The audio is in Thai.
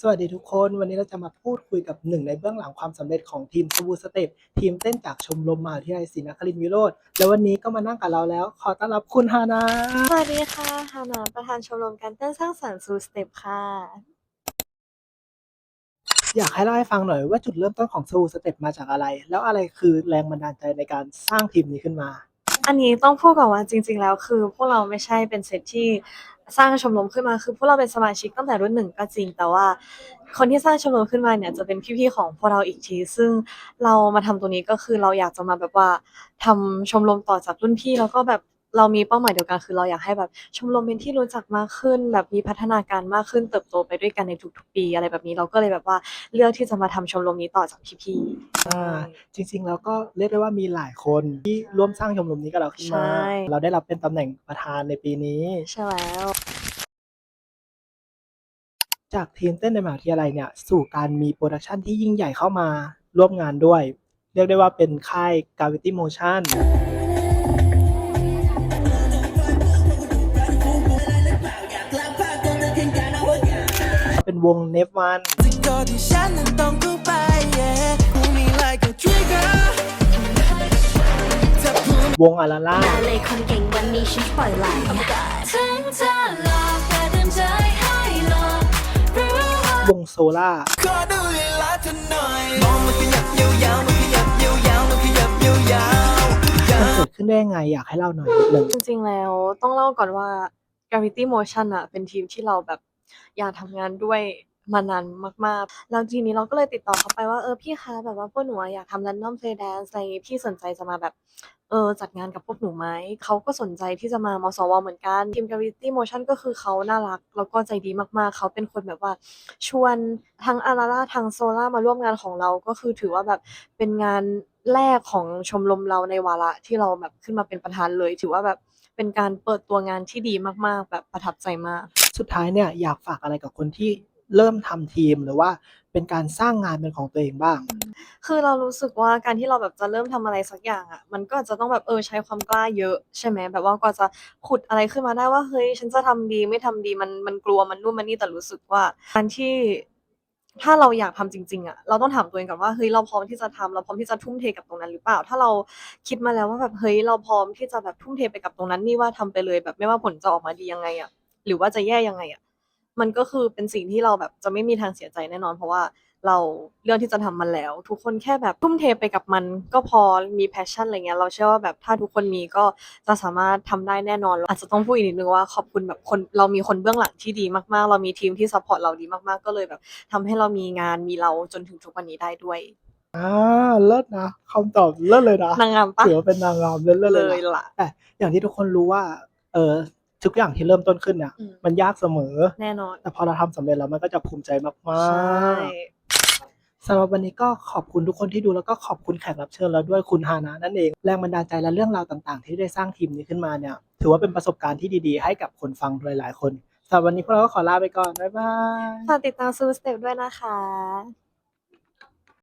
สวัสดีทุกคนวันนี้เราจะมาพูดคุยกับหนึ่งในเบื้องหลังความสำเร็จของทีมสบูสเต็ปทีมเต้นจากชมรมมหาวิทยาลัยศรีนครินทรวิโรธแล้ววันนี้ก็มานั่งกับเราแล้ว ขอต้อนรับคุณฮานาสวัสดีค่ะฮานาประธานชมรมการเต้นสร้างสรรค์ซูสเต็ปค่ะ อยากให้เล่าให้ฟังหน่อยว่าจุดเริ่มต้นของสบูสเต็ปมาจากอะไร แล้วอะไรคือแรงบันดาลใจในการสร้างทีมนี้ขึ้นมา อันนี้ต้องพูดก่อนว่าจริง ๆ แล้วคือ พวกเราไม่ใช่เป็นเซตที่สร้างชมรมขึ้นมาคือพวกเราเป็นสมาชิกตั้งแต่รุ่นหนึ่งก็จริง แต่ว่าคนที่สร้างชมรมขึ้นมาเนี่ยจะเป็นพี่ๆของพวกเราอีกที ซึ่งเรามาทำตรงนี้ก็คือเราอยากจะมาแบบว่าทำชมรมต่อจากรุ่นพี่แล้วก็แบบ เรามีเป้าหมายเดียวกันคือเราอยากให้แบบชมรมเป็นที่รู้จักมากขึ้น แบบมีพัฒนาการมากขึ้นเติบโตไปด้วยกันในทุกๆ ปีอะไรแบบนี้เราก็เลยแบบว่าเลือกที่จะมาทำชมรมนี้ต่อจากพี่ๆอ่าจริงๆแล้วก็เรียกได้ว่ามีหลายคนที่ร่วมสร้างชมรมนี้กับเราขึ้นมาใช่เราได้รับเป็นตำแหน่งประธานในปีนี้ใช่แล้วจากทีมเต้นในมหาวิทยาลัยเนี่ยสู่การมีโปรดักชันที่ยิ่งใหญ่เข้ามาร่วมงานด้วย เรียกได้ว่าเป็นค่าย Gravity Motion เป็นวงเนฟวันก็ที่ฉันนั้นต้องเข้าไป yeah กูมี like a trigger จะพูดวงอาราล่ามาเลยคนเก่งวันนี้ฉันปล่อยไหลถึงจะหลอกแต่เต็มใจให้หลอกรู้ว่าวงโซล่าขอดูลีลาเธอหน่อยมองมันขยับยาวๆมันขยับยาวๆมันขยับยาวๆยามันวเกิดขึ้นได้ยังไงอยากให้เล่าหน่อยนิดนึงจริงๆแล้วต้องเล่าก่อนว่า Gravity Motion อะเป็นทีมที่เราแบบ อยากทำงานด้วยมานานมากๆ แล้วทีนี้เราก็เลยติดต่อเขาไปว่าเออพี่คะแบบว่าพวกหนูอยากทำ Random Play Dance อะไรอย่างงี้พี่สนใจจะมาแบบเออจัดงานกับพวกหนูไหม เขาก็สนใจที่จะมามสวเหมือนกันทีม Gravity Motion ก็คือเขาน่ารัก แล้วก็ใจดีมากๆ เขาเป็นคนแบบว่า ชวนทั้งอาราล่าทั้งโซล่ามาร่วมงานของเราก็คือถือว่าแบบเป็นงานแรกของชมรมเราในวาระที่เราแบบขึ้นมาเป็นประธานเลย ถือว่าแบบเป็นการเปิดตัวงานที่ดีมากๆ แบบประทับใจมาก สุดท้ายเนี่ยอยากฝากอะไรกับคนที่เริ่มทำทีมหรือว่าเป็นการสร้างงานเป็นของตัวเองบ้าง คือเรารู้สึกว่าการที่เราแบบจะเริ่มทำอะไรสักอย่างอะมันก็อาจจะต้องแบบเออใช้ความกล้าเยอะใช่ไหมแบบว่ากว่าจะขุดอะไรขึ้นมาได้ว่าเฮ้ยฉันจะทำดีไม่ทำดีมันมันกลัวมันนู่นมันนี่แต่รู้สึกว่าการที่ถ้าเราอยากทำจริงๆอะเราต้องถามตัวเองก่อนว่าเฮ้ยเราพร้อมที่จะทำเราพร้อมที่จะทุ่มเทกับตรงนั้นหรือเปล่า ถ้าเราคิดมาแล้วว่าแบบเฮ้ยเราพร้อมที่จะแบบทุ่มเทไปกับตรงนั้นนี่ว่าทำไปเลยแบบไม่ว่าผลจะออกมาดียังไงอะ หรือว่าจะแย่ยังไงอะมันก็คือเป็นสิ่งที่เราแบบจะไม่มีทางเสียใจแน่นอน เพราะว่าเราเลือกที่จะทำมันแล้ว ทุกคนแค่แบบทุ่มเทไปกับมันก็พอมีแพชชั่นอะไรเงี้ยเราเชื่อว่าแบบถ้าทุกคนมีก็จะสามารถทำได้แน่นอน อาจจะต้องพูดอีกนิดนึงว่าขอบคุณแบบคนเรามีคนเบื้องหลังที่ดีมากๆ เรามีทีมที่ซัพพอร์ตเราดีมากๆ ก็เลยแบบทำให้เรามีงานมีเราจนถึงทุกวันนี้ได้ด้วยอ่าเลิศนะคำตอบเลิศเลยนะนางงามปะถือว่าเป็นนางงามเลิศๆเลเลยยนะล่ะแต่อย่างที่ทุกคนรู้ว่า เออ ทุกอย่างที่เริ่มต้นขึ้นเนี่ยอืม มันยากเสมอ แน่นอน แต่พอเราทำสำเร็จแล้วมันก็จะภูมิใจมาใช่กๆสำหรับวันนี้ก็ขอบคุณทุกคนที่ดูแล้วก็ขอบคุณแขกรับเชิญเราด้วยคุณฮานะนั่นเองแรงบันดาลใจและเรื่องราวต่างๆ ที่ได้สร้างทีมนี้ขึ้นมาเนี่ยถือว่าเป็นประสบการณ์ที่ดีๆ ให้กับคนฟังหลายๆคนสำหรับวันนี้พวกเราก็ขอลาไปก่อน บ๊ายบาย ฝากติดตามซูสเต็ปด้วยนะคะ